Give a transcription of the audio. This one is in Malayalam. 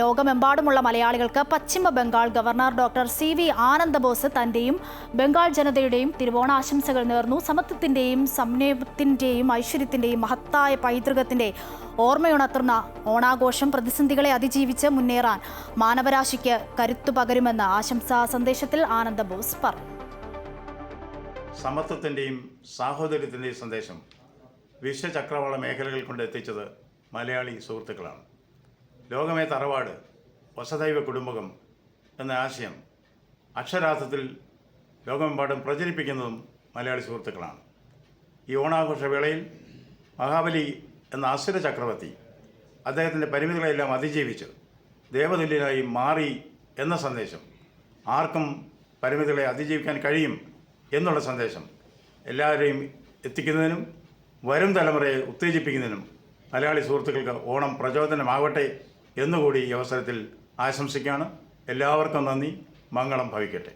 ലോകമെമ്പാടുമുള്ള മലയാളികൾക്ക് പശ്ചിമ Bengal governor doctor C V Anandabose തന്റെയും Bengal ജനതയുടെയും തിരുവോണാശംസകൾ നേർന്നു. സമത്വത്തിന്റെയും സംനയത്തിന്റെയും ഐശ്വര്യത്തിന്റെയും മഹത്തായ പൈതൃകത്തിന്റെ ഓർമ്മയുണർത്തുന്ന ഓണാഘോഷം പ്രതിസന്ധികളെ അതിജീവിച്ച് മുന്നേറാൻ മാനവരാശിക്ക് കരുത്തു പകരുമെന്ന് ആശംസാ സന്ദേശത്തിൽ ആനന്ദബോസ് പറഞ്ഞു. സമത്വത്തിന്റെയും സാഹോദര്യത്തിന്റെയും സന്ദേശം വിശ്വചക്രവാള മേഖലകൾ കൊണ്ട് എത്തിച്ചത് മലയാളി സുഹൃത്തുക്കളാണ്. ലോകമേ തറവാട് വസദൈവ കുടുംബകം എന്ന ആശയം അക്ഷരാർത്ഥത്തിൽ ലോകമെമ്പാടും പ്രചരിപ്പിക്കുന്നതും മലയാളി സുഹൃത്തുക്കളാണ്. ഈ ഓണാഘോഷവേളയിൽ മഹാബലി എന്ന അസുര ചക്രവർത്തി അദ്ദേഹത്തിന്റെ പരിമിതികളെല്ലാം അതിജീവിച്ച് ദേവതുല്യനായി മാറി എന്ന സന്ദേശം ആർക്കും പരിമിതികളെ അതിജീവിക്കാൻ കഴിയും എന്നുള്ള സന്ദേശം എല്ലാവരെയും എത്തിക്കുന്നതിനും വരും തലമുറയെ ഉത്തേജിപ്പിക്കുന്നതിനും മലയാളി സുഹൃത്തുക്കൾക്ക് ഓണം പ്രചോദനമാകട്ടെ എന്നുകൂടി ഈ അവസരത്തിൽ ആശംസിക്കുകയാണ്. എല്ലാവർക്കും നന്ദി. മംഗളം ഭവിക്കട്ടെ.